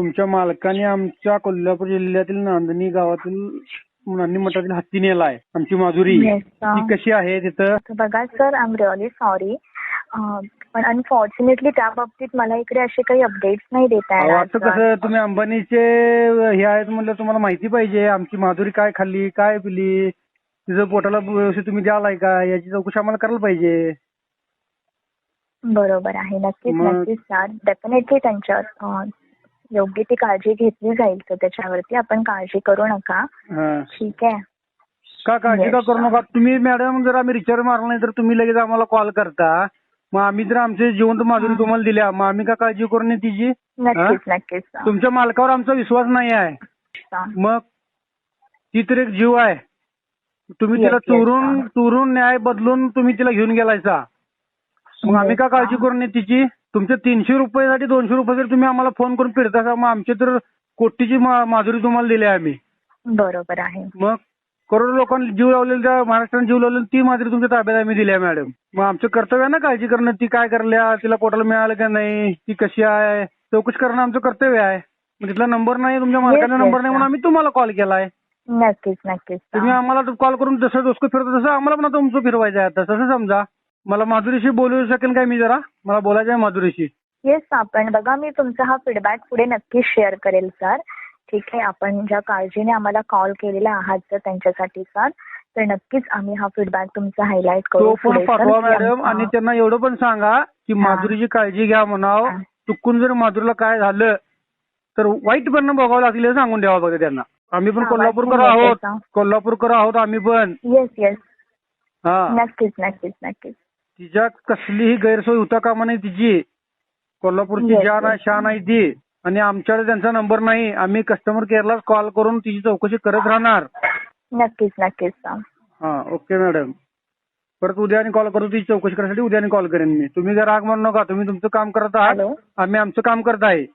तुमच्या मालकाने आमच्या कोल्हापूर जिल्ह्यातील नांदणी गावातील नांदणी मठातील हत्ती नेलाय. आमची माधुरी. Yes, sir. ती कशी आहे तिथं? बघा sir I am really sorry पण अनफॉर्च्युनेटली त्या बाबतीत मला इकडे असे काही अपडेट्स नाही देता अहो, येणार असं sir. कसं तुम्ही अंबानीचे हे आहेत म्हणलं तुम्हाला माहिती पाहिजे. आमची माधुरी काय खाल्ली काय पिली तिचं पोटाला व्यवस्थित तुम्ही द्यालाय का? याची चौकशी आम्हाला करायला पाहिजे. बरोबर आहे. नक्कीच मग- नक्कीच सर डेफिनेटली त्यांच्या अं, योग्य ती काळजी घेतली जाईल तर त्याच्यावरती आपण काळजी करू नका. ठीक आहे का काळजी का करू. नका तुम्ही मॅडम जर आम्ही रिचार्ज मारला नाही तर तुम्ही लगेच आम्हाला कॉल करता मग आम्ही जर आमचे जिवंत माधुरी तुम्हाला दिल्या मग आम्ही का काळजी करू नये तिची नक्कीच नक्कीच. तुमच्या मालकावर आमचा विश्वास नाही आहे. मग ती तर एक जीव आहे तुम्ही तिला चोरून. चोरून न्याय बदलून तुम्ही तिला घेऊन गेलायचा मग आम्ही का Yes, काळजी. करू नये तिची? तुमच्या तीनशे रुपयासाठी दोनशे रुपये जर तुम्ही आम्हाला फोन करून फिरता मग आमची तर कोटीची मा- माधुरी तुम्हाला दिली आहे आम्ही. बरोबर आहे. मग करोडो लोकांनी जीव लावलेला त्या महाराष्ट्राने जीव लावलेला ती माधुरी तुमच्या ताब्यात आम्ही दिली आहे मॅडम मग आमचं कर्तव्य आहे ना काळजी करणं ती काय करल्या तिला पोटाला मिळालं का नाही ती कशी आहे? चौकशी करणं आमचं कर्तव्य आहे. मग तिथला नंबर नाही तुमच्या मालकाचा नंबर नाही म्हणून. आम्ही तुम्हाला कॉल केलाय. नक्कीच नक्कीच. तुम्ही आम्हाला कॉल करून जसं डोसकं फिरतो तसं आम्हाला पण तुमचं फिरवायचं आहे आता. तसं समजा. मला माधुरीशी बोलू शकेल काय मी जरा? मला बोलायचं आहे माधुरीशी. येस आपण बघा मी तुमचा हा फीडबॅक पुढे नक्कीच शेअर करेल सर ठीक आहे आपण ज्या काळजीने आम्हाला कॉल केलेला आहात सर त्यांच्यासाठी सर तर नक्कीच आम्ही हा फीडबॅक तुमचा हायलाईट तो करू पण पाठवा की मॅडम आणि त्यांना एवढं पण सांगा की हा. माधुरीची काळजी घ्या म्हणाव. हा. चुकून जर माधुरीला काय झालं तर वाईट परिणाम भोगावं लागतील हे सांगून द्यावा बघा त्यांना. आम्ही पण हा, कोल्हापूरकर आहोत. कोल्हापूरकर आहोत आम्ही पण. येस येस हा. नक्कीच नक्कीच नक्कीच. तिच्या कसलीही गैरसोय होता कामा नाही तिची. कोल्हापूरची जान आहे. शान आहे ती. आणि आमच्याकडे त्यांचा नंबर नाही. आम्ही कस्टमर केअरला कॉल करून तिची चौकशी करत राहणार. नक्कीच नक्कीच सर. हा ओके मॅडम परत उद्या आणि कॉल करतो तिची चौकशी करण्यासाठी उद्या आणि कॉल करेन मी. तुम्ही जर राग म्हणू नका. तुम्ही तुमचं काम करत आहात. हॅलो. आम्ही आमचं काम करत आहे.